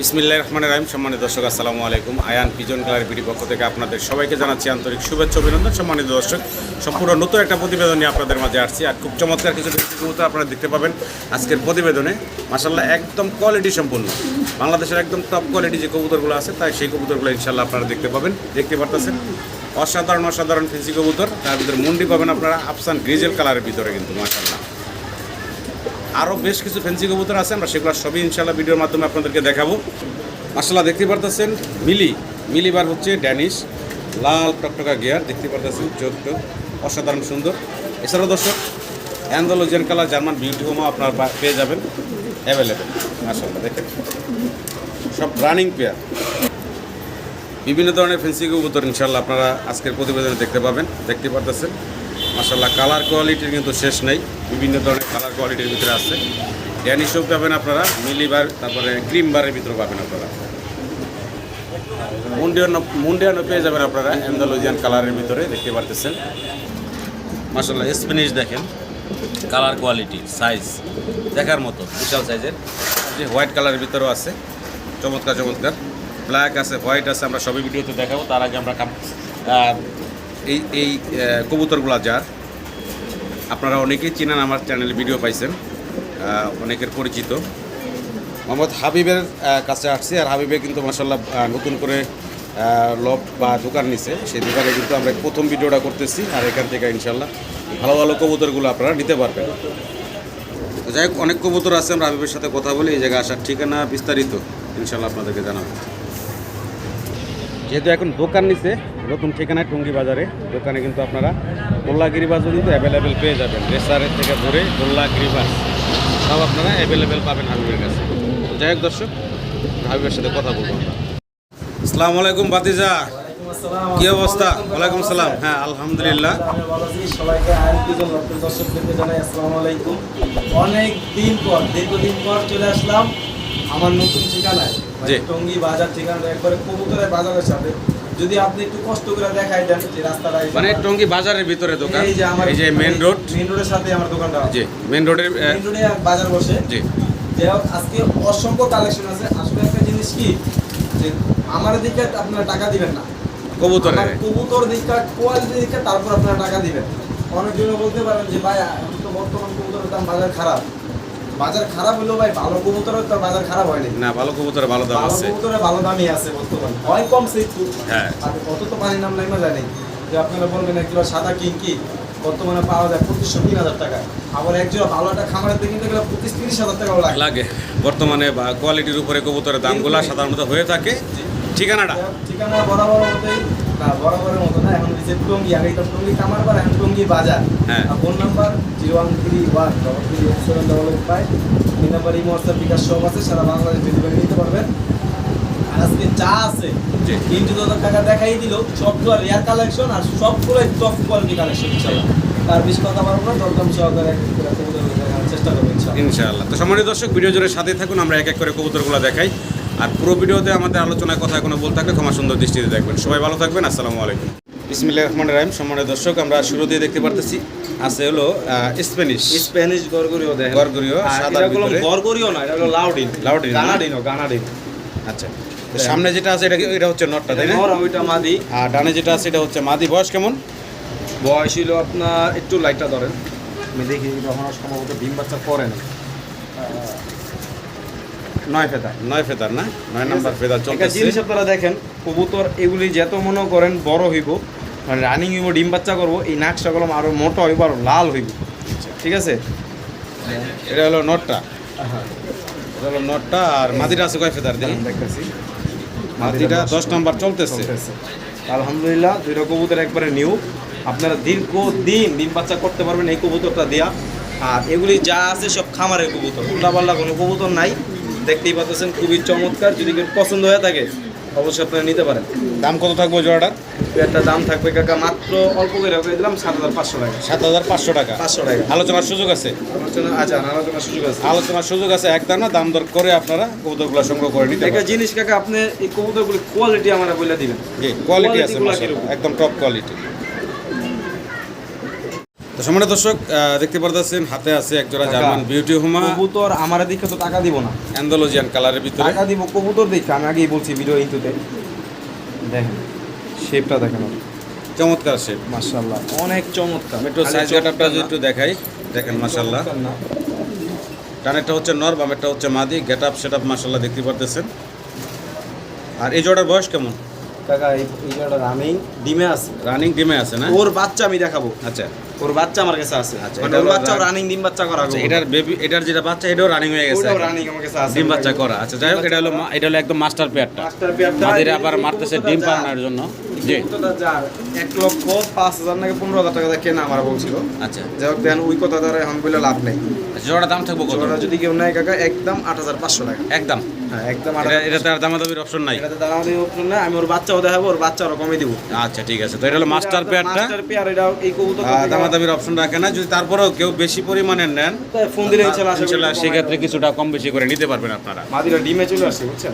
বিসমিল্লাহ রহমান রাহিম, সম্মানিত দর্শক, আসসালামু আলাইকুম। আয়ান পিজন কালার বিডি পক্ষ থেকে আপনাদের সবাইকে জানাচ্ছি আন্তরিক শুভেচ্ছা অভিনন্দন। সম্মানিত দর্শক, সম্পূর্ণ নতুন একটা প্রতিবেদন নিয়ে আপনাদের মাঝে আসছি। আর খুব চমৎকার কিছু কবুতর আপনারা দেখতে পাবেন আজকের প্রতিবেদনে। মাসাল্লাহ একদম কোয়ালিটি সম্পূর্ণ। বাংলাদেশের একদম টপ কোয়ালিটি যে কবুতরগুলো আছে, তাই সেই কবুতরগুলো ইনশাল্লাহ আপনারা দেখতে পাবেন। দেখতে পারতেছেন? অসাধারণ অসাধারণ ফেন্সি কবুতর। তার ভিতরে মুন্ডি পাবেন আপনারা আফসান গ্রিজেল কালারের ভিতরে কিন্তু মাসাল্লাহ আরও বেশ কিছু ফেন্সি কবুতর আছে, আমরা সেগুলো সবই ইনশাল্লাহ ভিডিওর মাধ্যমে আপনাদেরকে দেখাবো। মাসাল্লাহ দেখতে পারতেছেন মিলি। মিলিবার হচ্ছে ড্যানিশ, লাল টকটকা গিয়ার, দেখতে পারতেছেন চোখ টোক অসাধারণ সুন্দর। এছাড়াও দর্শক, অ্যান্ডোলোজিয়ান কালার জার্মান বিউটি হোমও আপনার পেয়ে যাবেন অ্যাভেলেবেল মাসাল্লাহ দেখেন। সব রানিং পেয়ার বিভিন্ন ধরনের ফেন্সি কবুতর ইনশাল্লাহ আপনারা আজকের প্রতিবেদনে দেখতে পাবেন, দেখতে পারতেছেন। মাসাল্লাহ কালার কোয়ালিটির কিন্তু শেষ নেই। বিভিন্ন ধরনের কালার কোয়ালিটির ভিতরে আছে। ড্যানিশও পাবেন আপনারা মিলিবার তারপরে ক্রিম বারের ভিতরে পাবেন আপনারা। মুন্ডিয়ানো মুন্ডিয়ানো পেয়ে যাবেন আপনারা অ্যান্ডালোজিয়ান কালারের ভিতরে, দেখতে পারতেছেন। মাসাল্লাহ স্প্যানিশ দেখেন। কালার কোয়ালিটি সাইজ দেখার মতো, বিশাল সাইজের যে হোয়াইট কালারের ভিতরেও আছে। চমৎকার চমৎকার। ব্ল্যাক আছে হোয়াইট আছে, আমরা সবই ভিডিওতে দেখাবো। তার আগে আমরা এই এই কবুতরগুলা যার আপনারা অনেকেই চেনেন আমার চ্যানেলে ভিডিও পাইছেন অনেকের পরিচিত। মোহাম্মদ হাবিবের কাছে আসছি আর হাবিবে কিন্তু মাসাল্লাহ নতুন করে লব বা দোকান নিছে। সেই দোকানে কিন্তু আমরা প্রথম ভিডিওটা করতেছি আর এখান থেকে ইনশাল্লাহ ভালো ভালো কবুতরগুলো আপনারা নিতে পারবেন। যাই হোক, অনেক কবুতর আছে, আমরা হাবিবের সাথে কথা বলি, এই জায়গায় আসার ঠিকানা বিস্তারিত ইনশাল্লাহ আপনাদেরকে জানাব। যেহেতু এখন দোকান নিচে নতুন ঠিকানায় টুঙ্গি বাজারে। দোকানে কিন্তু আপনারা গোল্লা গিরিবাজও কিন্তু অ্যাভেলেবেল পেয়ে যাবেন। রেসারের থেকে ধরে গোল্লা গিরিবাজ। সব আপনারা অ্যাভেলেবেল পাবেন হাবিবের কাছে। যাই হোক দর্শক, হাবিবের সাথে কথা বলব আমরা। আসসালামু আলাইকুম বাতিজা কি অবস্থা? ওয়ালাইকুম আসসালাম হ্যাঁ আলহামদুলিল্লাহ। সবাইকে আলাইকুম অনেক দিন পর, দীর্ঘদিন পর চলে আসলাম আমার নতুন ঠিকানায়। টঙ্গী বাজার ঠিকানা একবারে কবুতরের বাজারের সাথে। যদি আপনি একটু কষ্ট করে দেখাই দেন যে রাস্তাটা মানে টঙ্গি বাজারের ভিতরে দোকান। এই যে আমার এই যে মেন রোড মেন রোডের সাথে আমার দোকানটা জি মেন রোডের মেন রোডে বাজার বসে। জি। যে হোক, আজকে অসংখ্য কালেকশন আছে। আসলে একটা জিনিস কি যে আমার দিকে আপনারা টাকা দিবেন না। কবুতরের। কবুতর দিকটা কোয়ালিটি দিকটা তারপর আপনারা টাকা দিবেন। অনেকজন বলতে পারেন যে ভাই এখন তো বর্তমান কবুতরের দাম বাজার খারাপ। বাজার খারাপ হলেও ভাই ভালো কবুতরের তো বাজার খারাপ হয়নি না ভালো কবুতরের ভালো দাম আছে। কবুতরের ভালো দামই আছে বর্তমানে। হয় কম সেই হ্যাঁ। আর কত তো পানির নাম নাই জানি যে আপনারা বলবেন এক সাদা কিং কি বর্তমানে পাওয়া যায় পঁচিশশো তিন হাজার টাকা। আবার এক জোড়া ভালো একটা খামারের থেকে কিনতে গেলে পঁচিশ তিরিশ হাজার টাকাও লাগে। লাগে। বর্তমানে কোয়ালিটির উপরে কবুতরের দামগুলো সাধারণত হয়ে থাকে। ঠিকানাটা? ঠিকানা বরাবর মতোই না মতো না এখন হচ্ছে টঙ্গি আগে তো টঙ্গি কামার পর এখন টঙ্গি বাজার। হ্যাঁ। Phone number zero one three one double three seven double eight five. এই নাম্বার এই মহস্তার বিকাশ সব আছে সারা বাংলাদেশ ডেলিভারি নিতে পারবেন। আর আজকে যা আছে। তিনটে দশ টাকা দেখাই দিল সবগুলো রেয়ার কালেকশন আর সবগুলোই টপ কোয়ালিটি কালেকশন ইনশাল্লাহ তার বেশি কথা পারব না দরদাম সহকারে চেষ্টা করব ইনশাআল্লাহ। তো সম্মানিত দর্শক ভিডিও জুড়ে সাথে থাকুন আমরা এক এক করে কবুতরগুলো দেখাই। আর পুরো ভিডিওতে আমাদের আলোচনায় কথা কোনো বলতে থাকলে ক্ষমা সুন্দর দৃষ্টিতে দেখবেন। সবাই ভালো থাকবেন আসসালামু আলাইকুম। বিসমিল্লাহ রহমান রাহিম। সম্মানিত দর্শক আমরা শুরু দিয়ে দেখতে পারতেছি আছে হলো স্প্যানিশ স্প্যানিশ গরগরিও দেখেন। গরগরিও, এটা ভিতরে। গরগরিও না এটা হলো লাউডিন। লাউডিন? গানাডিনো গানাডিন। আচ্ছা সামনে যেটা আছে এটা এটা হচ্ছে নটটা তাই না? নর ওইটা মাদি। আর ডানে যেটা আছে এটা হচ্ছে মাদি। বয়স কেমন? বয়স হলো আপনার একটু লাইটটা ধরেন। আমি দেখি তখন সম্ভবত ডিম বাচ্চা করে না। নয় ফেতা নয় ফেদার না? নয় নাম্বার ফেদার চলতেছে জিনিস আপনারা দেখেন কবুতর এগুলি যত মনে করেন বড় হইব মানে রানিং হইব ডিম বাচ্চা করব এই নাকশা কলম আরও মোটা হইব আরও লাল হইব। ঠিক আছে? এটা হলো নটটা। এটা হলো নটটা আর মাদিটা আছে কয় ফেদার দেখি দেখতেছি। মাদিটা দশ নাম্বার চলতেছে। আলহামদুলিল্লাহ দুইটা কবুতর একবারে নিউ আপনারা দীর্ঘ দিন ডিম বাচ্চা করতে পারবেন এই কবুতরটা দেয়া। আর এগুলি যা আছে সব খামারের কবুতর। উল্টাপাল্লা কোনো কবুতর নাই। দেখতেই পাচ্ছেন খুবই চমৎকার। যদি কেউ পছন্দ হয়ে থাকে অবশ্যই আপনি নিতে পারেন। দাম কত থাকবে জোড়াটা একটা দাম থাকবে কাকা মাত্র অল্প করে হবে দিলাম সাত হাজার পাঁচশো টাকা। সাত হাজার পাঁচশো টাকা। পাঁচশো টাকা। আলোচনার সুযোগ আছে? আলোচনা আচ্ছা আলোচনার সুযোগ আছে। আলোচনার সুযোগ আছে একদম না দাম দর করে আপনারা কবুতরগুলো সংগ্রহ করে নিতে একটা জিনিস কাকা আপনি এই কবুতরগুলো কোয়ালিটি আমরা বলে দিবেন। কোয়ালিটি আছে? একদম টপ কোয়ালিটি তো সম্মানিত দর্শক দেখতে পারতেছেন হাতে আছে একজোড়া। জার্মান বিউটি হোমা। কবুতর আমার দিকে তো টাকা দিব না। অ্যান্ডোলজিয়ান কালারের ভিতরে। টাকা দিব কবুতর দেখে আমি আগেই বলছি ভিডিও ইন্টুতে দেখেন শেপটা দেখেন। চমৎকার শেপ মাশাআল্লাহ অনেক চমৎকার। একটু সাইজ যদি একটু দেখাই দেখেন না। ডানেরটা হচ্ছে নর বামেরটা হচ্ছে মাদি। গেট আপ সেট আপ মাসাল্লাহ দেখতে পারতেছেন। আর এই জোড়ার বয়স কেমন? কাকা এই জায়গাটা রানিং ডিমে আছে। রানিং ডিমে আছে না? ওর বাচ্চা আমি দেখাবো। আচ্ছা। ওর বাচ্চা আমার কাছে আছে। আচ্ছা, মানে ওর বাচ্চা রানিং ডিম বাচ্চা করা আচ্ছা এটার বেবি এটার যেটা বাচ্চা এটাও রানিং হয়ে গেছে ওটাও রানিং আমার কাছে আছে। ডিম বাচ্চা করা। আচ্ছা যাই হোক এটা হলো এটা হলো একদম মাস্টার পেয়ারটা মাস্টার পেয়ারটা মাদিরা আবার মারতেছে ডিম পাড়ানোর জন্য। জি। যার এক লক্ষ পাঁচ হাজার নাকি পনেরো হাজার টাকা দিয়ে কেনা আমার বলছিল আচ্ছা। যাই হোক দেন ওই কথা দ্বারা এখন বলে লাভ নেই। আচ্ছা, জোড়া দাম থাকব কত? ওরা যদি কেউ নেয় কাকা একদম আট হাজার পাঁচশো টাকা। একদম। হ্যাঁ একদম এটা এটা তার দামাদামির অপশন নাই? এটাতে দাঁড়ানো অপশন না আমি ওর বাচ্চাও দেখাবো ওর বাচ্চা আরও কমে দিব। আচ্ছা ঠিক আছে। তো এটা হলো মাস্টার পেয়ারটা মাস্টার পেয়ার এটা এই কবুতর দামাদামির অপশন রাখে না। যদি তারপরেও কেউ বেশি পরিমাণে নেন ফোন দিলে ইনশাআল্লাহ আশা করি ইনশাল্লাহ কমায় সেক্ষেত্রে কিছুটা কম বেশি করে নিতে পারবেন আপনারা। মাদিরা ডিমে চলে আসছে বুঝছেন?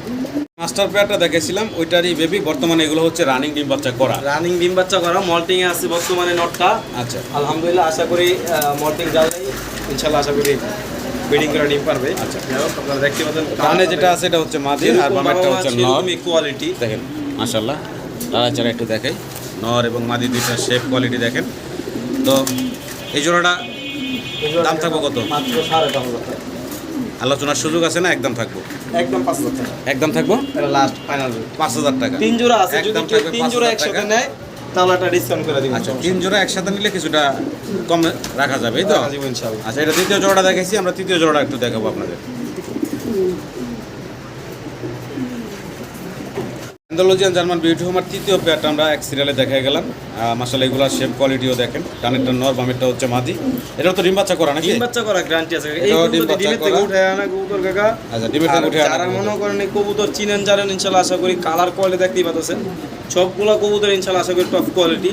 মাস্টার পেয়ারটা দেখেছিলাম ওইটারই বেবি বর্তমানে এগুলো হচ্ছে রানিং ডিম বাচ্চা করা। রানিং ডিম বাচ্চা করা মল্টিং এ আছে বর্তমানে নটটা। আচ্ছা। আলহামদুলিল্লাহ আশা করি মল্টিং জানলেই ইনশাল্লাহ আশা করি ব্রিডিং করে ডিম পারবে। আচ্ছা। আপনারা দেখতে পাচ্ছেন ডানে যেটা আছে এটা হচ্ছে আর বামেরটা হচ্ছে নর। কোয়ালিটি দেখেন মাশাল্লাহ লাড়াচাড়া একটু দেখাই। নর এবং মাদি দুইটা শেপ কোয়ালিটি দেখেন। তো এই জোড়াটা দাম থাকব কত? আলোচনার সুযোগ আছে না? একদম থাকব। একদম পাঁচ হাজার টাকা একদম থাকব? লাস্ট ফাইনাল পাঁচ হাজার টাকা। তিন জোড়া আছে একদম তিন জোড়া একসাথে। নেয় তাহলে একটা ডিসকাউন্ট করে দিব। আচ্ছা তিন জোড়া একসাথে নিলে কিছুটা কম রাখা যাবে তো? আচ্ছা এটা দ্বিতীয় জোড়াটা দেখাইছি আমরা তৃতীয় জোড়াটা একটু দেখাবো আপনাদের। অ্যান্ডোলজিয়ান জার্মান বিউটি হোমার তৃতীয় পেয়ারটা আমরা এক সিরিয়ালে দেখা গেলাম। মাসাল এগুলোর শেপ কোয়ালিটিও দেখেন। ডানেরটা নর বামেরটা হচ্ছে মাদি। এটা তো ডিম বাচ্চা করা নাকি? ডিম বাচ্চা করা গ্যারান্টি আছে। এই ডিম বাচ্চা করা। উঠে আনা কবুতর কাকা। আচ্ছা ডিমের থেকে উঠে আনা যারা মনে করেন এই কবুতর চিনেন জানেন ইনশাল্লাহ আশা করি কালার কোয়ালিটি দেখতেই পাচ্ছেন সবগুলা কবুতর ইনশাল্লাহ আশা করি টপ কোয়ালিটি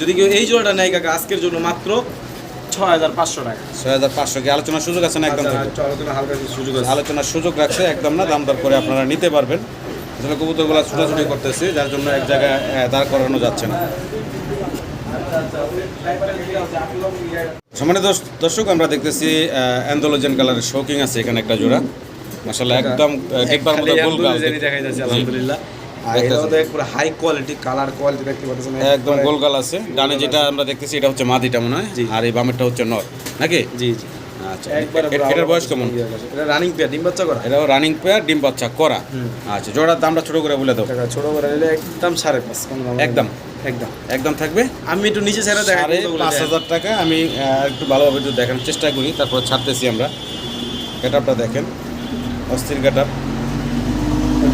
যদি কেউ এই জোড়াটা নেয় কাকা আজকের জন্য মাত্র ছয় হাজার পাঁচশো টাকা। ছয় হাজার পাঁচশো কি আলোচনার সুযোগ আছে না একদম আচ্ছা, তুমি হালকা সুযোগ আছে। আলোচনার সুযোগ রাখছে একদম না দাম দর করে আপনারা নিতে পারবেন। আসলে কবুতরগুলো ছুটাছুটি করতেছে যার জন্য এক জায়গায় দাঁড় করানো যাচ্ছে না। সমানে দর্শক আমরা দেখতেছি অ্যান্ডোলজেন কালারের শৌকিং আছে এখানে একটা জোড়া। মাসাল্লাহ একদম দেখবার মতো গোল গাল জানি যাচ্ছে আলহামদুলিল্লাহ। হাই কোয়ালিটি কালার কোয়ালিটি দেখতে পাচ্ছেন একদম গোল গাল আছে। ডানে যেটা আমরা দেখতেছি এটা হচ্ছে মাদিটা মনে হয় আর এই বামেরটা হচ্ছে নর। নাকি? জি জি। আচ্ছা। একবারে এটার বয়স কেমন? এটা রানিং পেয়ার ডিম বাচ্চা করা? এটাও রানিং পেয়ার ডিম বাচ্চা করা। আচ্ছা জোড়ার দামটা ছোট করে বলে দাও। টাকা ছোট করে নিলে একদম সাড়ে পাঁচ। একদম? একদম। একদম থাকবে? আমি একটু নিচে ছেড়ে দেখাই সাড়ে কতগুলো পাঁচ হাজার টাকা আমি একটু ভালোভাবে একটু দেখানোর চেষ্টা করি তারপর ছাড়তেছি আমরা। গেট আপটা দেখেন। অস্থির গেট আপ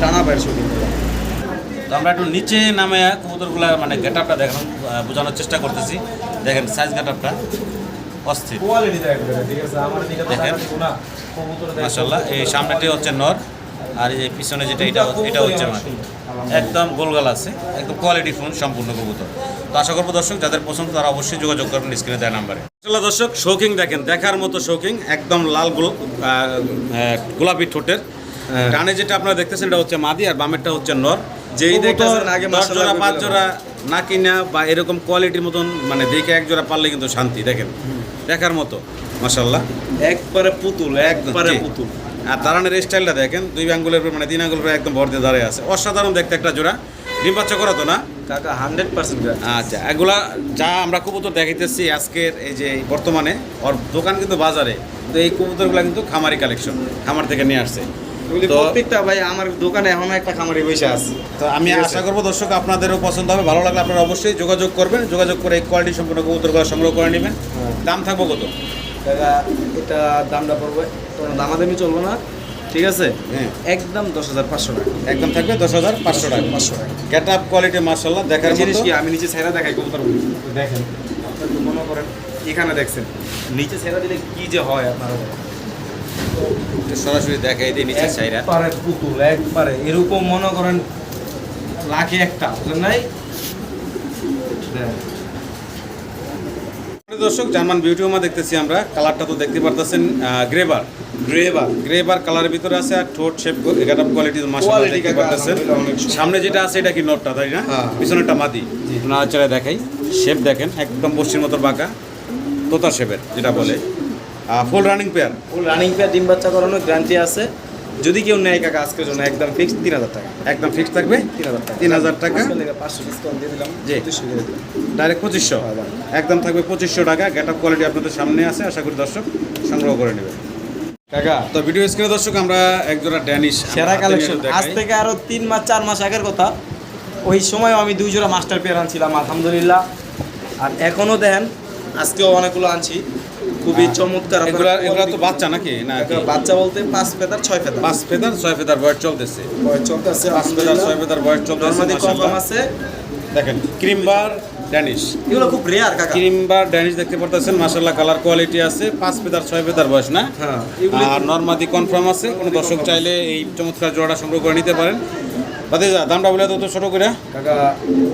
টানা পায়ের শুটিং তো আমরা একটু নিচে নামে কবুতরগুলা মানে গেট আপটা দেখানো বোঝানোর চেষ্টা করতেছি। দেখেন সাইজ গেট আপটা অস্থির। দেখেন। মাসাল্লাহ এই সামনেটি হচ্ছে নর আর এই পিছনে যেটা এটা এটা হচ্ছে একদম গোলগাল আছে একদম কোয়ালিটি ফোন সম্পূর্ণ কবুতর। তো আশা করব দর্শক যাদের পছন্দ তারা অবশ্যই যোগাযোগ করবেন স্ক্রিনে দেওয়া নাম্বারে। মাসাল্লাহ দর্শক শৌকিং দেখেন দেখার মতো শৌকিং একদম লাল গোলাপি ঠোঁটের। হ্যাঁ। ডানে যেটা আপনারা দেখতেছেন এটা হচ্ছে মাদি আর বামেরটা হচ্ছে নর। যেই দেখতেছেন আগে দশ জোড়া পাঁচ জোড়া না কিনা বা এরকম কোয়ালিটির মতন মানে দেখে এক জোড়া পারলে কিন্তু শান্তি দেখেন। দেখার মতো মাসাল্লাহ একবারে পুতুল একবারে পুতুল। আর দাঁড়ানোর স্টাইলটা দেখেন দুই আঙ্গুলের মানে তিন আঙ্গুলের উপর একদম ভর দিয়ে দাঁড়িয়ে আছে। অসাধারণ দেখতে একটা জোড়া। ডিম বাচ্চা করা তো না? কাকা হান্ড্রেড পার্সেন্ট আচ্ছা এগুলা যা আমরা কবুতর দেখাইতেছি আজকের এই যে বর্তমানে ওর দোকান কিন্তু বাজারে তো এই কবুতরগুলো কিন্তু খামারি কালেকশন খামার থেকে নিয়ে আসছে। প্রত্যেকটা ভাই আমার দোকানে এখনও একটা খামারি বসে আছে। তো আমি আশা করব দর্শক আপনাদেরও পছন্দ হবে। ভালো লাগলে আপনারা অবশ্যই যোগাযোগ করবেন। যোগাযোগ করে এই কোয়ালিটি সম্পূর্ণ কবুতরগুলো সংগ্রহ করে নেবেন। হ্যাঁ। দাম থাকব কত? কাকা এটা দামটা পড়বে। কোনো দামাদামি চলবো না। ঠিক আছে? হ্যাঁ। একদম দশ হাজার পাঁচশো টাকা। একদম থাকবে দশ হাজার পাঁচশো টাকা। পাঁচশো টাকা। গেট আপ কোয়ালিটি মার্শাল্লাহ দেখার জিনিস কি? আমি নিচে ছেড়া দেখাই কবুতর দেখেন। মনে করেন। এখানে দেখছেন। নিচে ছেড়া দিলে কি যে হয় আপনারা সরাসরি দেখাই দিই সাইরা একবারে পুতুল একবারে। এরকম মনে করেন লাখে একটা বুঝলেন নাই? দর্শক জার্মান বিউটি হোমা দেখতেছি আমরা। কালারটা তো দেখতে পারতেছেন গ্রেবার। গ্রেবার গ্রেবার কালারের ভিতরে আছে আর ঠোঁট শেপ গেট আপ কোয়ালিটি মাশাআল্লাহ দেখতে পারতেছেন। সামনে যেটা আছে এটা কি নটটা তাই না? হ্যাঁ। পিছনেরটা মাদি। জি। নাড়াচাড়া দেখাই। শেপ দেখেন একদম পশ্চিম মতো বাঁকা। তোতা শেপের যেটা বলে। Full running pair full running pair ডিম বাচ্চা করানোর গ্যারান্টি আছে। যদি কেউ নেয় কাকা আজকের জন্য একদম ফিক্স তিন হাজার টাকা। একদম ফিক্স থাকবে? তিন হাজার টাকা। তিন হাজার টাকা? পাঁচশো ডিসকাউন্ট দিয়ে দিলাম। জি। ডাইরেক্ট পঁচিশশো। একদম থাকবে পঁচিশশো টাকা। গেট আপ কোয়ালিটি আপনাদের সামনে আছে আশা করি দর্শক সংগ্রহ করে নেবেন। কাকা তো ভিডিও স্ক্রিনে দর্শক আমরা একজোড়া ড্যানিশ সেরা কালেকশন আজ থেকে আরও তিন মাস চার মাস আগের কথা। ওই সময় আমি দুই জোড়া মাস্টার পেয়ার আনছিলাম আলহামদুলিল্লাহ। আর এখনও দেন আজকেও অনেকগুলো আনছি। খুবই চমৎকার এগুলা এগুলা তো বাচ্চা নাকি? না? বাচ্চা বলতে পাঁচ ফেদার ছয় ফেদার। পাঁচ ফেদার ছয় ফেদার বয়স চলতেছে। বয়স চলতেছে পাঁচ ফেদার ছয় ফেদার বয়স চলতেছে মাশাআল্লাহ। আছে। দেখেন ক্রিম বার ড্যানিশ এগুলো খুব রেয়ার কাকা। ক্রিম বার ড্যানিশ দেখতে পারতেছেন মাশাআল্লাহ কালার কোয়ালিটি আছে। পাঁচ ফেদার ছয় ফেদার বয়স না? হ্যাঁ আর নর্মাদি কনফার্ম আছে কোনো দর্শক চাইলে এই চমৎকার জোড়াটা সংগ্রহ করে নিতে পারেন। যা দামটা বলে তো ছোট করে। কাকা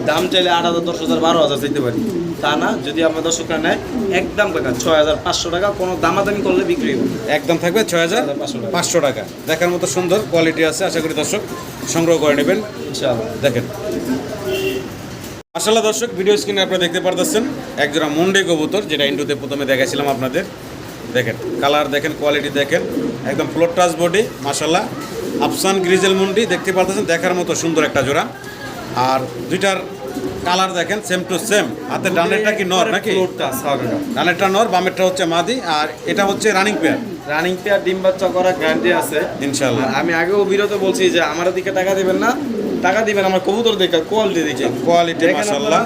দাম চাইলে আট হাজার দশ হাজার বারো হাজার চাইতে পারি। তা না যদি আপনার দর্শকরা নেয় একদম কাকা ছয় হাজার পাঁচশো টাকা কোনো দামাদামি করলে বিক্রি হবে। একদম থাকবে ছয় হাজার 6,500 পাঁচশো টাকা। দেখার মতো সুন্দর কোয়ালিটি আছে আশা করি দর্শক সংগ্রহ করে নেবেন। ইনশাআল্লাহ। দেখেন। আসলে দর্শক ভিডিও স্ক্রিনে আপনারা দেখতে পারতেছেন একজোড়া মুন্ডে কবুতর যেটা ইন্ডোতে প্রথমে দেখাইছিলাম আপনাদের। দেখেন কালার দেখেন কোয়ালিটি দেখেন একদম ফ্লোর টাচ বডি মাসাল্লাহ আফসান গ্রিজেল মুন্ডি দেখতে পারতেছেন দেখার মতো সুন্দর একটা জোড়া। আর দুইটার কালার দেখেন সেম টু সেম হাতে ডানেরটা কি নর নাকি? ডানেরটা নর বামেরটা হচ্ছে মাদি আর এটা হচ্ছে রানিং পেয়ার রানিং পেয়ার ডিম বাচ্চা করা গ্যারান্টি আছে। ইনশাল্লাহ আমি আগেও বিরত বলছি যে আমার দিকে টাকা দিবেন না টাকা দিবেন আমার কবুতর দেখে কোয়ালিটি দেখে। কোয়ালিটি মাসাল্লাহ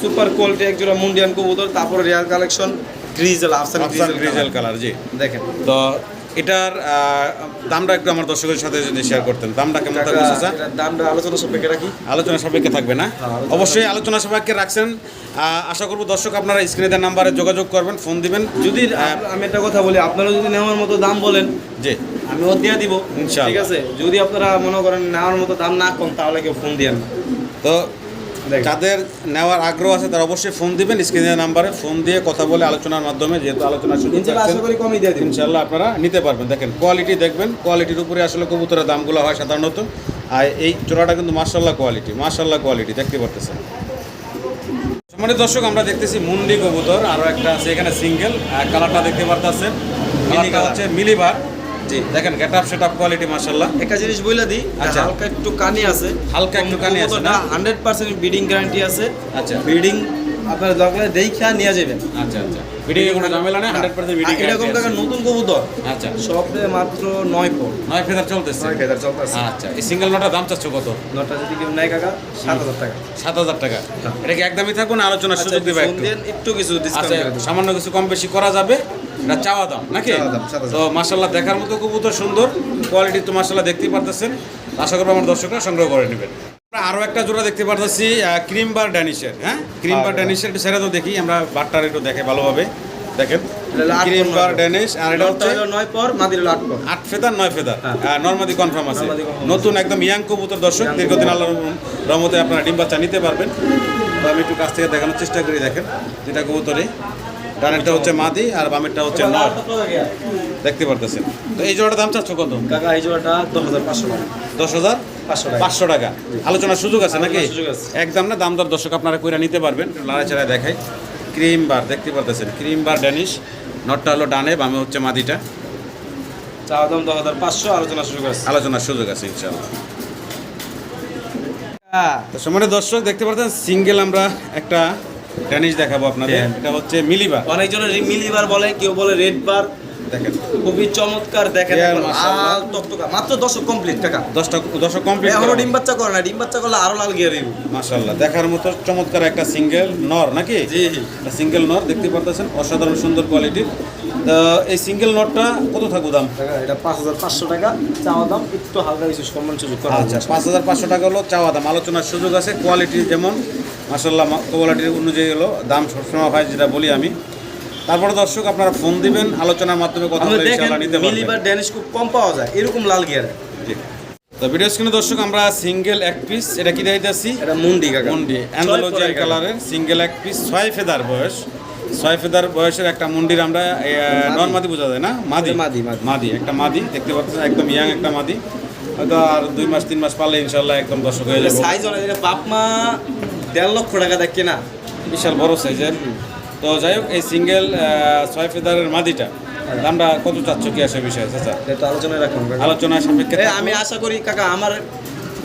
সুপার কোয়ালিটি এক একজোড়া মুন্ডিয়ান কবুতর তারপরে রিয়াল কালেকশন গ্রিজেল আফসান গ্রিজেল কালার জি। দেখেন। তো এটার দামটা একটু আমার দর্শকের সাথে যদি শেয়ার করতেন। দামটা কেমন থাকবে চাচা? দামটা আলোচনা সাপেক্ষে রাখি। আলোচনা সাপেক্ষে থাকবে না? হ্যাঁ, অবশ্যই আলোচনা সাপেক্ষে রাখছেন। আশা করব দর্শক আপনারা স্ক্রিনে নাম্বারে যোগাযোগ করবেন ফোন দিবেন। যদি আমি একটা কথা বলি আপনারা যদি নেওয়ার মতো দাম বলেন জি। আমি ও দিয়ে দিব। ঠিক আছে? যদি আপনারা মনে করেন নেওয়ার মতো দাম না কম তাহলে কেউ ফোন দিয়েন না। তো। যাদের নেওয়ার আগ্রহ আছে তারা অবশ্যই ফোন দিবেন স্ক্রিনের নাম্বারে ফোন দিয়ে কথা বলে আলোচনার মাধ্যমে যেহেতু আলোচনা ইনশাল্লাহ আপনারা নিতে পারবেন। দেখেন কোয়ালিটি দেখবেন কোয়ালিটির উপরে আসলে কবুতরের দামগুলো হয় সাধারণত। আর এই জোড়াটা কিন্তু মার্শাল্লাহ কোয়ালিটি মার্শাল্লাহ কোয়ালিটি দেখতে পারতেছেন। সম্মানিত দর্শক আমরা দেখতেছি মুন্ডি কবুতর আরও একটা আছে এখানে সিঙ্গেল কালারটা দেখতে পারতেছেন। হচ্ছে মিলিবার। জি। দেখেন get up set up quality মাশাল্লাহ একটা জিনিস বইলা দিই আচ্ছা। হালকা একটু কানি আছে। হালকা একটু কানি আছে না? হান্ড্রেড পার্সেন্ট বিডিং গ্যারান্টি আছে। আচ্ছা। বিডিং আপনারা দরকার দেখা নিয়ে যাবেন। আচ্ছা আচ্ছা। ভিডিও কোনো ঝামেলা নেই হান্ড্রেড পার্সেন্ট ভিডিও এরকম টাকা নতুন কবুতর? আচ্ছা। সবে মাত্র নয় পর নয় ফেদার চলতেছে। নয় ফেদার চলতেছে। আচ্ছা এই সিঙ্গেল নোটার দাম চাচ্ছ কত? নটা যদি কেউ নেয় কাকা সাত হাজার টাকা। সাত হাজার টাকা। এটা কি একদমই থাকব না আলোচনার আচ্ছা সুযোগ দেবে একটু? একটু কিছু ডিসকাউন্ট আচ্ছা সামান্য কিছু কম বেশি করা যাবে। এটা চাওয়া দাম নাকি। তো মাসাল্লাহ দেখার মতো কবুতর সুন্দর। কোয়ালিটি তো মাসাল্লাহ দেখতেই পারতেছেন। আশা করব আমার দর্শকরা সংগ্রহ করে নেবেন। আরও একটা জোড়া দেখতে পারতেছি ক্রিম বার ড্যানিশের হ্যাঁ? ক্রিম বার ড্যানিশের একটু সেরা তো দেখি আমরা বারটার একটু দেখে ভালোভাবে। দেখেন এটা ক্রিম বার ড্যানিশ আর এটা হচ্ছে নয় পর মাদির আট পর। আট ফেদার নয় ফেদার। হ্যাঁ। নর্মাদি কনফার্ম আছে। নতুন একদম ইয়াং কবুতর দর্শক Young দীর্ঘদিন আল্লাহ রহমতে আপনারা ডিম বাচ্চা নিতে পারবেন। তো আমি একটু কাছ থেকে দেখানোর চেষ্টা করি দেখেন যেটা কবুতরে। ডানেরটা হচ্ছে মাদি আর বামেরটা হচ্ছে নর। দেখতে পারতেছেন। তো এই জোড়াটা দাম চাচ্ছ কত? কাকা এই জোড়াটা দশ হাজার পাঁচশো টাকা। দশ হাজার পাঁচশো টাকা। পাঁচশো টাকা। আলোচনার সুযোগ আছে নাকি? আলোচনার সুযোগ আছে। একদম না দাম দর দর্শক আপনারা কইরা নিতে পারবেন। লাড়া চাড়া দেখাই। ক্রিম বার দেখতে পারতেছেন। ক্রিম বার ড্যানিশ নটটা হলো ডানে বামে হচ্ছে মাদিটা। চাওয়া দাম দশ হাজার পাঁচশো আলোচনা সুযোগ আছে। আলোচনার সুযোগ আছে ইনশাআল্লাহ। তো দর্শক দেখতে পাচ্ছেন সিঙ্গেল আমরা একটা ড্যানিশ দেখাবো আপনাদের। হ্যাঁ। এটা হচ্ছে মিলিবা অনেকজনের মিলিবার বলে কেউ বলে রেড বার। দেখেন। খুবই চমৎকার দেখেন। লাল টকটকা মাত্র দশ কমপ্লিট টাকা দশটা দশটা কমপ্লিট এখনও ডিম বাচ্চা করে না ডিম বাচ্চা করলে আরও লাল গিয়ে দিব মাশাআল্লাহ দেখার মতো চমৎকার একটা সিঙ্গেল নর নাকি? জি সিঙ্গেল নর দেখতে পারতেছেন অসাধারণ সুন্দর কোয়ালিটির তো এই সিঙ্গেল নটটা কত থাকব দাম? এটা পাঁচ হাজার পাঁচশো টাকা চাওয়া দাম একটু হালকা কিছু সম্মান সুযোগ করা আচ্ছা পাঁচ হাজার পাঁচশো টাকা হলো চাওয়া দাম আলোচনার সুযোগ আছে কোয়ালিটি যেমন মাসাল্লাহ কোয়ালিটির অনুযায়ী হলো দাম সবসময় হয় যেটা বলি আমি তারপরে দর্শক আপনারা ফোন দিবেন আলোচনার মাধ্যমে কথা বলে ইনশাআল্লাহ নিতে পারবেন। মিলিবার ড্যানিশ খুব কম পাওয়া যায় এরকম লাল গিয়ার। জি। তো ভিডিও স্ক্রিনে দর্শক আমরা সিঙ্গেল এক পিস এটা কি দেখাইতেছি? এটা মুন্ডি কাকা। মুন্ডি অ্যান্ডোলজিয়ান কালারের সিঙ্গেল এক পিস ছয় ফেদার বয়স। ছয় ফেদার বয়সের একটা মুন্ডির আমরা নর্মাদি বোঝা যায় না? মাদি। মাদি, মাদি। মাদি একটা মাদি দেখতে পাচ্ছেন একদম ইয়াং একটা মাদি। হয়তো আর দুই মাস তিন মাস পারলে ইনশাল্লাহ একদম দর্শক হয়ে যাবে। সাইজ অনেক বাপ মা দেড় লক্ষ টাকা দেখ না বিশাল বড় সাইজের তো যাই হোক এই সিঙ্গেল ছয় ফেদারের মাদিটা দামটা কত চাচ্ছ কি আসে বিষয় আচ্ছা আলোচনায় রাখুন কাকা। আলোচনা সাপেক্ষে আমি আশা করি কাকা আমার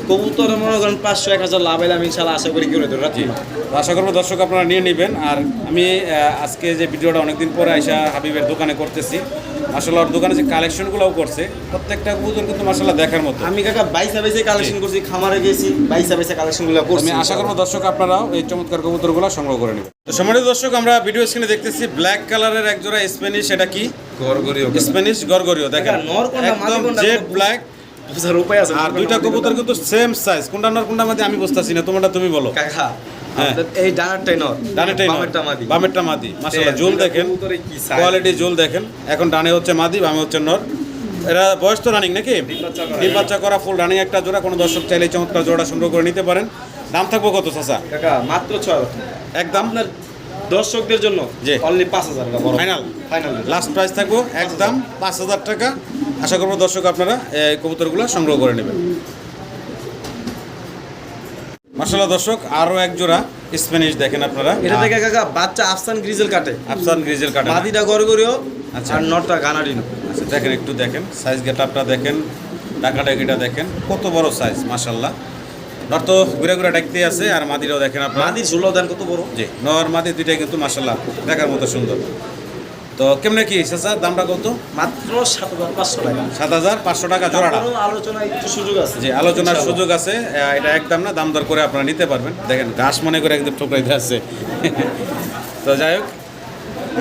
কবুতর মনে করেন পাঁচশো এক হাজার লাভ হলে আমি ইনশাল্লাহ আশা করি কেউ রাখি আশা করব দর্শক আপনারা নিয়ে নেবেন। আর আমি আজকে যে ভিডিওটা অনেকদিন পরে আইসা হাবিবের দোকানে করতেছি মাসাল্লাহ ওর দোকানে যে কালেকশনগুলোও করছে প্রত্যেকটা কবুতর কিন্তু মাসাল্লাহ দেখার মতো। আমি কাকা বাইসা বাইসে কালেকশন করছি খামারে গেছি বাইসা বাইসে কালেকশনগুলো করছি। আমি আশা করব দর্শক আপনারাও এই চমৎকার কবুতরগুলো সংগ্রহ করে নেবেন। তো সম্মানিত দর্শক আমরা ভিডিও স্ক্রিনে দেখতেছি ব্ল্যাক কালারের এক জোড়া স্প্যানিশ এটা কি? করি স্প্যানিশ গরগরিও দেখেন। একদম জেড ব্ল্যাক বুঝার উপায় আছে আর দুইটা কবুতর কিন্তু সেম সাইজ কোনটা নর কোনটা মাদি আমি বুঝতেছি না। তোমারটা তুমি বলো। কাকা হ্যাঁ। এই ডানারটাই নর ডানেটাই নর, বামেরটা মাদি। বামেরটা মাদি। মাশাআল্লাহ জোল দেখেন। কোয়ালিটি জোল দেখেন। এখন ডানে হচ্ছে মাদি বামে হচ্ছে নর এরা বয়স তো রানিং নাকি। ডিম বাচ্চা করা। ফুল রানিং একটা জোড়া। কোনো দর্শক চাইলে চমৎকার জোড়া সংগ্রহ করে নিতে পারেন। দাম থাকব কত চাচা? কাকা মাত্র ছয় একদম। আপনার দর্শকদের জন্য জি। অনলি পাঁচ হাজার টাকা ফাইনাল ফাইনাল লাস্ট প্রাইস থাকব একদম পাঁচ হাজার টাকা। আশা করব দর্শক আপনারা এই কবুতরগুলো সংগ্রহ করে নেবেন। মার্শাল্লাহ দর্শক আরও এক জোড়া স্প্যানিশ দেখেন আপনারা। এটা থেকে কাকা বাচ্চা আফসান গ্রিজেল কাটে। আফসান গ্রিজেল কাটে মাদিটা গড় করিও আচ্ছা। আর নটটা গানাডিনো আচ্ছা দেখেন একটু দেখেন। সাইজ গেটআপটা দেখেন টাকা টাকিটা দেখেন। কত বড় সাইজ মাশাল্লাহ নর তো ঘুরে ঘুরে ডাকতে আছে আর মাদিরাও দেখেন আপনারা। মাদির ষোলো দান কত বড়? জি নর মাদি দুইটাই কিন্তু মাশাল্লাহ দেখার মতো সুন্দর। তো কেমনে কি চাচা দামটা কত? মাত্র সাত হাজার পাঁচশো টাকা। সাত হাজার পাঁচশো টাকা জোড়াটা। আলোচনা একটু সুযোগ আছে। যে আলোচনার সুযোগ আছে। এটা একদম না দাম দর করে আপনারা নিতে পারবেন। দেখেন ঘাস মনে করে একদম ঠোকরাইতে আছে। তো যাই হোক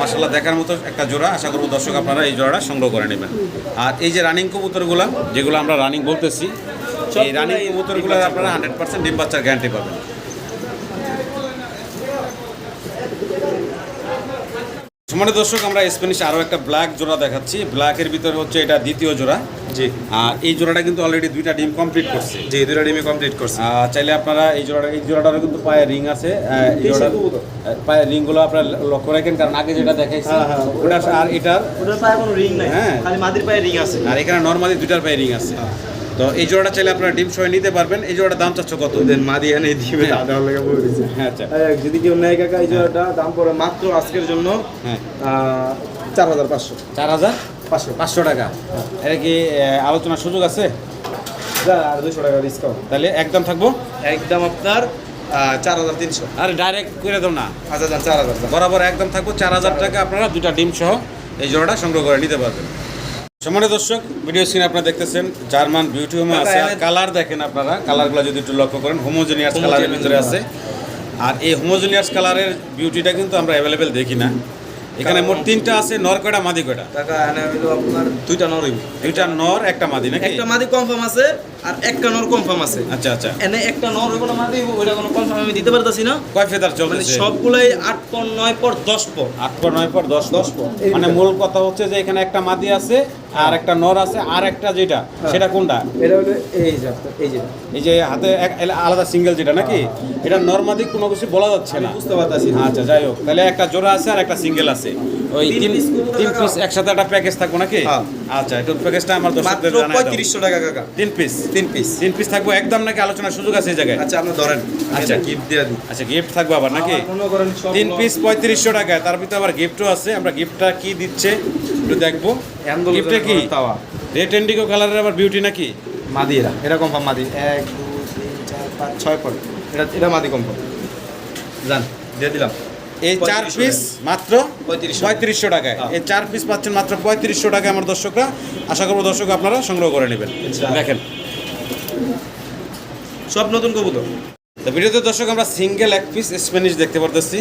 মাসাল্লাহ দেখার মতো একটা জোড়া। আশা করব দর্শক আপনারা এই জোড়াটা সংগ্রহ করে নেবেন। আর এই যে রানিং কবুতরগুলো যেগুলো আমরা রানিং বলতেছি এই রানিং কবুতরগুলো আপনারা হান্ড্রেড পার্সেন্ট ডিম বাচ্চার গ্যারান্টি পাবেন। সমানে দর্শক আমরা স্প্যানিশ আরও একটা ব্ল্যাক জোড়া দেখাচ্ছি। ব্ল্যাকের ভিতরে হচ্ছে এটা দ্বিতীয় জোড়া। জি। আর এই জোড়াটা কিন্তু অলরেডি দুইটা ডিম কমপ্লিট করছে। জি দুটা ডিমে কমপ্লিট করছি। চাইলে আপনারা এই জোড়াটা এই জোড়াটারও কিন্তু পায়ে রিং আছে। এই পায়ের রিংগুলো আপনারা লক্ষ্য রাখেন কারণ আগে যেটা দেখাইছি হ্যাঁ, হ্যাঁ। ওটা আর এটার ওটার পায়ে কোনো রিং নাই। হ্যাঁ। খালি মাদির পায়ে রিং আছে। আর এখানে নর্মালি দুইটার পায়ে রিং আছে। তো এই জোড়াটা চাইলে আপনারা ডিম সহ নিতে পারবেন। এই জোড়াটার দাম চাচ্ছ কত? দেন মাদি এনে দিবে হ্যাঁ। দাদা লাগে বলে দিছে। হ্যাঁ আচ্ছা। যদি কেউ নেয় কাকা এই জোড়াটা দাম পড়ে মাত্র আজকের জন্য হ্যাঁ। চার হাজার পাঁচশো। চার হাজার? পাঁচশো। পাঁচশো টাকা। এটা কি আলোচনার সুযোগ আছে? আর দুশো টাকা ডিসকাউন্ট তাহলে একদম থাকব? একদম আপনার চার হাজার তিনশো। আরে ডাইরেক্ট করে দাও না। আচ্ছা চার হাজার। বরাবর একদম থাকব চার হাজার। টাকা আপনারা দুটা ডিম সহ এই জোড়াটা সংগ্রহ করে নিতে পারবেন। সম্মানিত দর্শক ভিডিও সিন আপনারা দেখতেছেন জার্মান বিউটি হোমে আছে। আর কালার দেখেন আপনারা কালারগুলো যদি একটু লক্ষ্য করেন হোমোজেনিয়াস কালারের ভিতরে আছে। আর এই হোমোজেনিয়াস কালারের বিউটিটা কিন্তু আমরা অ্যাভেলেবেল দেখি না। এখানে মোট তিনটা আছে নর কয়টা মাদি কয়টা? টাকা এনে হইল আপনার দুইটা নর দুইটা নর একটা মাদি নাকি? একটা মাদি কনফার্ম আছে আর একটা নর কনফার্ম আছে। আচ্ছা আচ্ছা। এনে একটা নর হইব না মাদি ওইটা কোনো কনফার্ম আমি দিতে পারতাছি না। কয় ফেদার মানে সবগুলাই আট পর নয় পর দশ পর। আট পর নয় পর দশ দশ পর। মানে মূল কথা হচ্ছে যে এখানে একটা মাদি আছে আর একটা নর আছে আর একটা যেটা হ্যাঁ। সেটা কোনটা? এটা হলো এই যে এই যে। এই যে হাতে আলাদা সিঙ্গেল যেটা নাকি? এটা নর্মাদি কোনো কিছু বলা যাচ্ছে না। বুঝতে পারতাছি আচ্ছা যাই হোক তাহলে একটা জোড়া আছে আর একটা সিঙ্গেল আছে। ওই তিন তিন টাকা? পিস একসাথে একটা প্যাকেজ থাকব নাকি? হ্যাঁ। আচ্ছা একটু প্যাকেজটা আমার দর্শকদের জানাই দাও। পঁয়ত্রিশশো টাকা কাকা। তিন পিস তিন পিস তিন পিস থাকব একদম নাকি আলোচনার সুযোগ আছে এই জায়গায়? আচ্ছা আপনি ধরেন আচ্ছা। গিফট দিয়ে দিই। আচ্ছা গিফট থাকব আবার নাকি? তিন পিস পঁয়ত্রিশশো টাকায় তার ভিতরে আবার গিফটও আছে। আমরা গিফটটা কি দিচ্ছে? একটু দেখব। গিফটে কি? তাওয়া। রেড এন্ডিগো কালারের আবার বিউটি নাকি? মাদি এরা এটা কনফার্ম মাদি। এক দুই তিন চার পাঁচ ছয় পর এটা এটা মাদি কনফার্ম জান দিয়ে দিলাম। এই চার পিস মাত্র 3500 পঁয়ত্রিশশো টাকায়। হ্যাঁ। এই চার পিস পাচ্ছেন মাত্র পঁয়ত্রিশশো টাকায় আমার দর্শকরা। আশা করব দর্শক আপনারা সংগ্রহ করে নেবেন। দেখেন। সব নতুন কবুতর। তো ভিডিওতে দর্শক আমরা সিঙ্গেল এক পিস স্প্যানিশ দেখতে পারতেছি।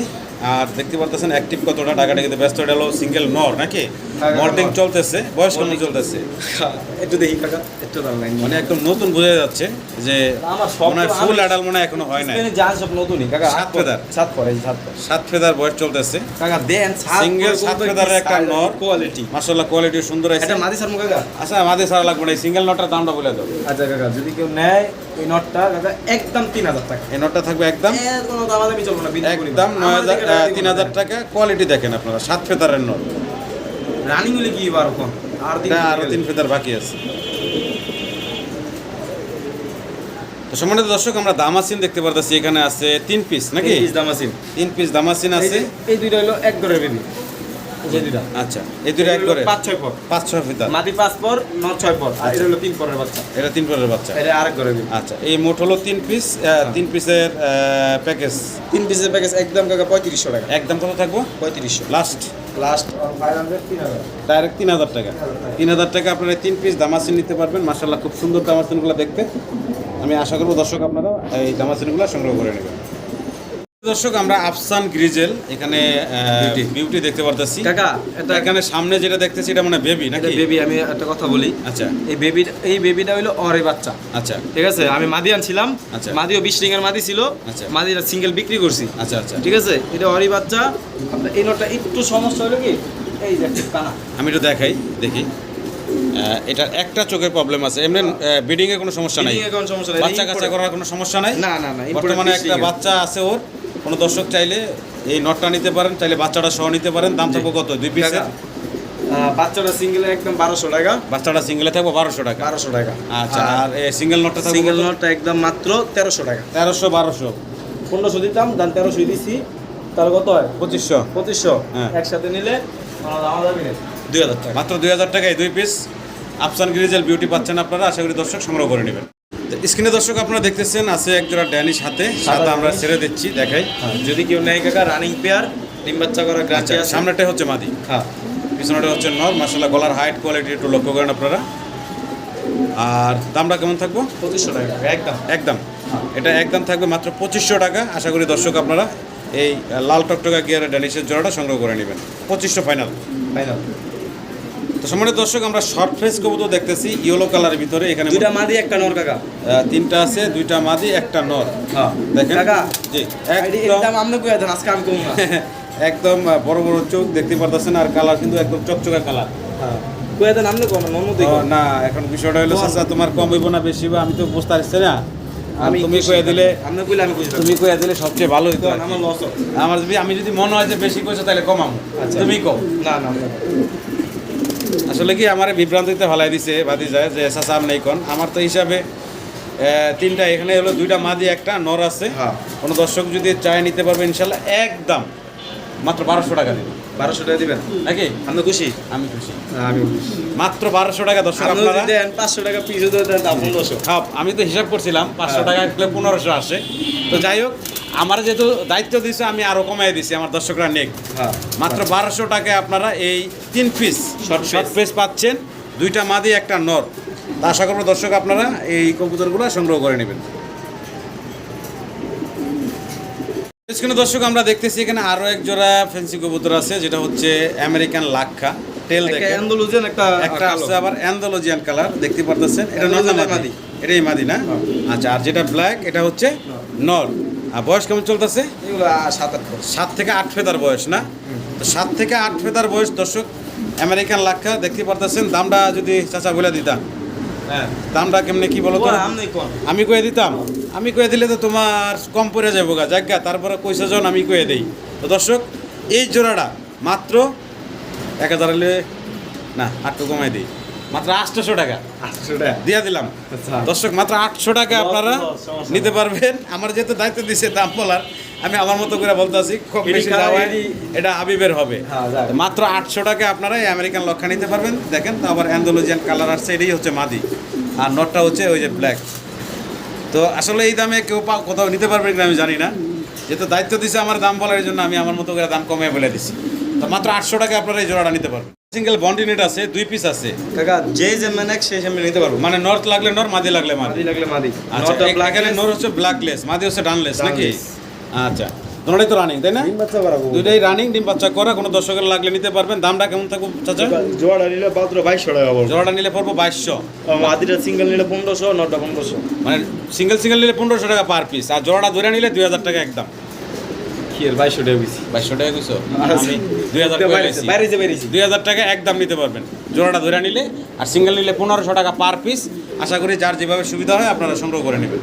আর দেখতে পারতেছেন অ্যাক্টিভ কতটা? টাকাটা কিন্তু ব্যস্ত এটা হলো সিঙ্গেল নর নাকি? হ্যাঁ, মল্টিং নর। চলতেছে বয়স কেমন চলতেছে? একটু দেখি কাকা একটু দাম লাইন মানে একদম নতুন বোঝা যাচ্ছে যে আমার সব মনে হয় ফুল অ্যাডাল মনে এখনও হয় না যা সব নতুনই কাকা সাত ফেদার। সাত পর সাত পর সাত ফেদার বয়স চলতেছে। কাকা দেন Single সাত ফেদারের একটা নর। কোয়ালিটি মাসাল্লাহ কোয়ালিটি সুন্দর আছে। এটা মাদি সার কাকা? আচ্ছা আমাদের সারা লাগবে না সিঙ্গেল নটটার দামটা বলে দাও। আচ্ছা কাকা যদি কেউ নেয় এই নটটা কাকা একদম তিন হাজার টাকা। এই নটটা থাকবে একদম? এর কোনো দামাদামি চলবে না বিনা একদম নয় হাজার তিন হাজার টাকা কোয়ালিটি দেখেন আপনারা সাত ফেতারের নট। রানিং হলে কি বার আর আরও তিন ফেতার বাকি আছে। তো সম্মানিত দর্শক আমরা দামাসিন দেখতে পারতেছি এখানে আছে তিন পিস নাকি? দামাসিন। তিন পিস দামাসিন আছে। এই দুইটা হলো এক বেবি যে দুইটা। আচ্ছা এই দুটো এক করে পাঁচ ছয় পর। পাঁচ ছয় ফিতা। পাঁচ পর ন ছয় পর। আর এটা হলো তিন পরের বাচ্চা। এটা তিন পরের বাচ্চা। এটা আরেক বেবি আচ্ছা এই মোট হলো তিন পিস তিন পিসের প্যাকেজ তিন পিসের প্যাকেজ একদম কাকা পঁয়ত্রিশশো টাকা। একদম কত থাকব? পঁয়ত্রিশশো। লাস্ট লাস্ট ডাইরেক্ট তিন হাজার টাকা। তিন হাজার টাকা আপনারা তিন পিস দামাসিন নিতে পারবেন। মার্শাল্লাহ খুব সুন্দর দামাসিনগুলো দেখতে। আমি আশা করব দর্শক আপনারা এই দামাসিনগুলো সংগ্রহ করে নেবেন। দর্শক আমরা আফসান গ্রিজেল এখানে বিউটি দেখতে পারতেছি। কাকা এটা এখানে সামনে যেটা দেখতেছি এটা মানে বেবি নাকি? বেবি আমি একটা কথা বলি। আচ্ছা। এই বেবি এই বেবিটা হইল অরে বাচ্চা। আচ্ছা। ঠিক আছে? আমি মাদি আনছিলাম। আচ্ছা। মাদিও বিশ রিঙ্গের মাদি ছিল। আচ্ছা। মাদিটা সিঙ্গেল বিক্রি করছি। আচ্ছা আচ্ছা। ঠিক আছে? এটা অরে বাচ্চা। আপনার এই নটটা একটু সমস্যা হলো কি? এই যে কানা। আমি একটু দেখাই দেখি। এটা একটা চোখের প্রবলেম আছে। এমনি বিডিং এর কোনো সমস্যা নাই। Feeding এ কোনো সমস্যা নাই। বাচ্চা কাচ্চা করার কোনো সমস্যা নাই? না না না বর্তমানে একটা বাচ্চা আছে ওর। কোনো দর্শক চাইলে এই নটটা নিতে পারেন চাইলে বাচ্চাটা সহ নিতে পারেন। দাম থাকব কত? দুই পিসের বাচ্চাটা সিঙ্গেল একদম বারোশো টাকা। বাচ্চাটা সিঙ্গেলে থাকবে বারোশো টাকা? বারোশো টাকা। আচ্ছা আর সিঙ্গেল নটটা সিঙ্গেল নটটা একদম মাত্র তেরোশো টাকা। তেরোশো বারোশো। পনেরোশো দিতাম দাম তেরোশো দিছি। তাহলে কত হয়? পঁচিশশো। পঁচিশশো। হ্যাঁ। একসাথে নিলে দুই হাজার টাকা। মাত্র দুই হাজার টাকায় দুই পিস আফসান গ্রিজেল বিউটি পাচ্ছেন আপনারা। আশা করি দর্শক সংগ্রহ করে নেবেন। স্ক্রিনে দর্শক আপনারা দেখতেছেন আছে এক জোড়া ড্যানিশ হাতে। সাদা আমরা ছেড়ে দিচ্ছি দেখাই। হ্যাঁ, যদি কেউ নেয় কাকা রানিং পেয়ার ডিম বাচ্চা করা আচ্ছা গ্রাচি সামনেটাই হচ্ছে মাদি। হ্যাঁ। পিছনেটা হচ্ছে নর। মাসাল্লাহ গলার হাইট কোয়ালিটি একটু লক্ষ্য করেন আপনারা। আর দামটা কেমন থাকব? পঁচিশশো টাকা একদম। একদম। এটা একদম থাকবে মাত্র পঁচিশশো টাকা। আশা করি দর্শক আপনারা এই লাল টকটকা গিয়ারের ড্যানিশের জোড়াটা সংগ্রহ করে নেবেন। পঁচিশশো ফাইনাল ফাইনাল সম্মানিত দর্শক আমরা শর্ট ফেস কবুতর দেখতেছি ইয়েলো কালারের ভিতরে। এখানে দুইটা মাদি একটা নর কাকা। তিনটা আছে দুইটা মাদি একটা নর। হ্যাঁ। দেখেন? কাকা জি একদম দেন আজকে আমি কমু না। একদম বড় বড় চোখ দেখতে পারতেছেন আর কালার কিন্তু একদম চকচকা কালার হ্যাঁ। কয়ে দেন আপনি কোন মন মতো না এখন বিষয়টা হলো চাচা তোমার কম হইব না বেশি বা আমি তো বুঝতে পারছি না। আমি তুমি কয়ে দিলে কইলে আমি তুমি কয়ে দিলে সবচেয়ে ভালো হইতো আমার লস আমার যদি আমি যদি মনে হয় যে বেশি কইছো তাহলে কমাম। আচ্ছা। তুমি কও। না না না। আসলে কি আমার বিভ্রান্তিতে ভালাই দিছে বাদি যায় যে চাচা আমি নেই কোন। আমার তো হিসাবে তিনটা এখানে হলো দুইটা মাদি একটা নর আছে। হ্যাঁ। কোনো দর্শক যদি চায় নিতে পারবে ইনশাল্লাহ একদম। মাত্র বারোশো টাকা দিবে। বারোশো টাকা দিবেন? নাকি? আপনি খুশি? আমি খুশি। আমি মাত্র বারোশো টাকা দর্শক আপনারা? দেন পাঁচশো টাকা পিস দেন পনেরোশো আমি তো হিসাব করছিলাম পাঁচশো টাকা পনেরোশো আসে। তো যাই হোক আমার যেহেতু দায়িত্ব দিছে আমি আরও কমাই দিছি আমার দর্শকরা নেক। হ্যাঁ। মাত্র বারোশো টাকায় আপনারা এই তিন পিস শর্ট পিস পাচ্ছেন। দুইটা মাদি একটা নর। আশা করব দর্শক আপনারা এই কবুতরগুলো সংগ্রহ করে নেবেন। স্ক্রিনে দর্শক আমরা দেখতেছি এখানে আরও এক জোড়া ফেন্সি কবুতর আছে যেটা হচ্ছে আমেরিকান লাক্ষা টেল একটা অ্যান্ডালুজিয়ান একটা একটা আছে আবার অ্যান্ডালোজিয়ান কালার দেখতে পারতেছেন। এটা নর মাদি মাদি। এটাই মাদি না? হ্যাঁ। আচ্ছা আর যেটা ব্ল্যাক এটা হচ্ছে নর। আর বয়স কেমন চলতেছে? এগুলো সাত আট সাত থেকে আট ফেদার বয়স না? তো সাত থেকে আট ফেদার বয়স দর্শক আমেরিকান লাক্ষা দেখতে পারতেছেন দামটা যদি চাচা বলে দিতাম। হ্যাঁ। দামটা কেমনে কি বলো তো ও, আপনি কোন আমি কয়ে দিতাম। আমি কয়ে দিলে তো তোমার কম পড়ে যাব গা। জায়গা তারপরে পয়সা জন আমি কয়ে দেই। তো দর্শক এই জোড়াটা মাত্র এক হাজার হলে না আটটু কমাই দিই। মাত্র আটশো টাকা। দিয়ে দিলাম। আচ্ছা। দর্শক মাত্র আটশো টাকা আপনারা নিতে পারবেন। আমার যেহেতু দায়িত্ব দিচ্ছে দাম বলার আমি আমার মতো করে বলতেছি খুব এটি বেশি এটা হাবিবের হবে। হ্যাঁ, মাত্র আটশো টাকা আপনারা এই আমেরিকান লক্ষা নিতে পারবেন। দেখেন তো আবার অ্যান্ডোলজিয়ান কালার আসছে এটাই হচ্ছে মাদি। আর নটটা হচ্ছে ওই যে ব্ল্যাক। তো আসলে এই দামে কেউ কোথাও নিতে পারবে কিনা আমি জানি না। যেহেতু দায়িত্ব দিছে আমার দাম বলার জন্য আমি আমার মতো করে দাম কমে বলে দিছি। তো মাত্র আটশো টাকা আপনারা এই জোড়াটা নিতে পারবেন। সিঙ্গেল বন্ডিনেট আছে দুই পিস আছে। কাকা যে যেমন এক সেই যেমন নিতে পারব। মানে নর্থ লাগলে নর মাদি লাগলে মাদি। লাগলে মাদি। আচ্ছা নটা less, নোর হচ্ছে ব্ল্যাকলেস মাদি হচ্ছে ডানলেস নাকি? আচ্ছা দুটোই তো রানিং তাই না? ডিম বাচ্চা করাবো দুইটাই রানিং ডিম বাচ্চা করা কোনো দর্শকের লাগলে নিতে পারবেন। দামটা কেমন থাকবে চাচা? জোড়া নিলে মাত্র বাইশশো টাকা পড়বে। জোড়াটা নিলে পড়ব বাইশশো। মাদিটা সিঙ্গেল নিলে পনেরোশো নটা পনেরোশো। মানে সিঙ্গেল সিঙ্গেল নিলে পনেরোশো টাকা পার পিস আর জোড়াটা ধরে নিলে দুই হাজার টাকা একদম। কি এর বাইশশো টাকা বেশি বাইশশো টাকা কইছো। আমি দুই হাজার বাইরেছে বাইরেছে বাইরেছে দুই হাজার টাকা একদম নিতে পারবেন। জোড়াটা ধরে নিলে আর সিঙ্গেল নিলে পনেরোশো টাকা পার পিস আশা করি যার যেভাবে সুবিধা হয় আপনারা সংগ্রহ করে নেবেন।